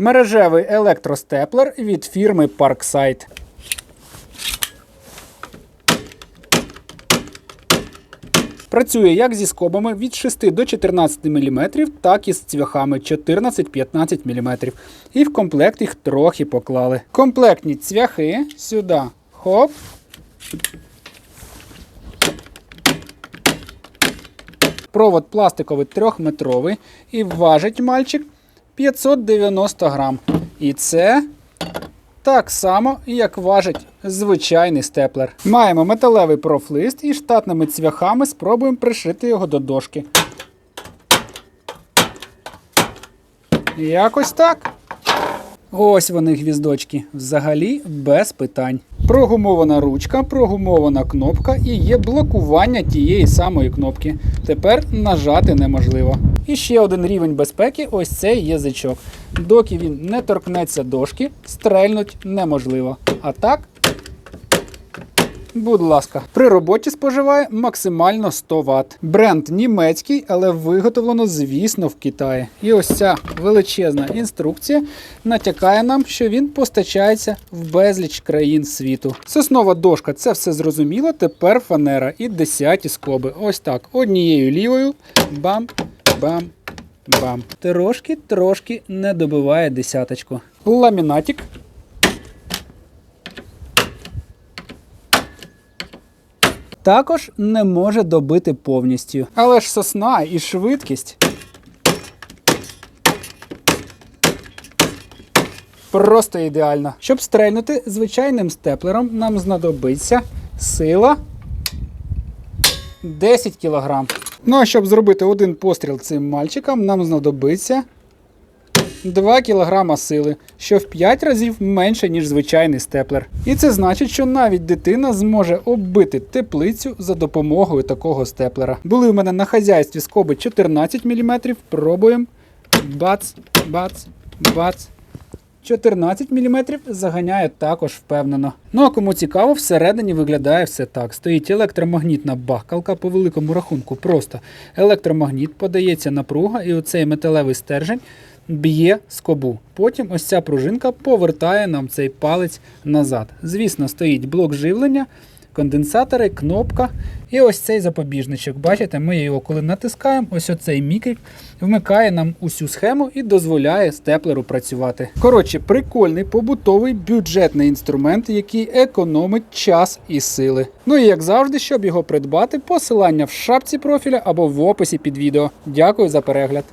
Мережевий електростеплер від фірми Parkside. Працює як зі скобами від 6 до 14 мм, так і з цвяхами 14-15 мм. І в комплект їх трохи поклали. Комплектні цвяхи сюди. Хоп. Провод пластиковий трьохметровий і важить мальчик 590 грам. І це так само, як важить звичайний степлер. Маємо металевий профлист і штатними цвяхами спробуємо пришити його до дошки. Якось так. Ось вони гвіздочки. Взагалі без питань. Прогумована ручка, прогумована кнопка і є блокування тієї самої кнопки. Тепер нажати неможливо. І ще один рівень безпеки ось цей язичок. Доки він не торкнеться дошки, стрельнуть неможливо. А так. Будь ласка, при роботі споживає максимально 100 Вт. Бренд німецький, але виготовлено, звісно, в Китаї. І ось ця величезна інструкція натякає нам, що він постачається в безліч країн світу. Соснова дошка, це все зрозуміло. Тепер фанера і десяті скоби. Ось так. Однією лівою. Бам, бам, бам. Трошки, трошки не добиває десяточку. Ламінатик. Також не може добити повністю. Але ж сосна і швидкість. Просто ідеально. Щоб стрельнути звичайним степлером, нам знадобиться сила 10 кг. Ну а щоб зробити один постріл цим мальчикам, нам знадобиться 2 кг сили, що в 5 разів менше, ніж звичайний степлер. І це значить, що навіть дитина зможе оббити теплицю за допомогою такого степлера. Були в мене на хазяйстві скоби 14 мм. Пробуємо. Бац, бац, бац. 14 мм заганяє також впевнено. Ну а кому цікаво, всередині виглядає все так. Стоїть електромагнітна бахкалка по великому рахунку. Просто електромагніт подається напруга, і оцей металевий стержень б'є скобу. Потім ось ця пружинка повертає нам цей палець назад. Звісно, стоїть блок живлення, конденсатори, кнопка і ось цей запобіжничок. Бачите, ми його коли натискаємо, ось оцей мікрик вмикає нам усю схему і дозволяє степлеру працювати. Коротше, прикольний побутовий бюджетний інструмент, який економить час і сили. Ну і як завжди, щоб його придбати, посилання в шапці профіля або в описі під відео. Дякую за перегляд.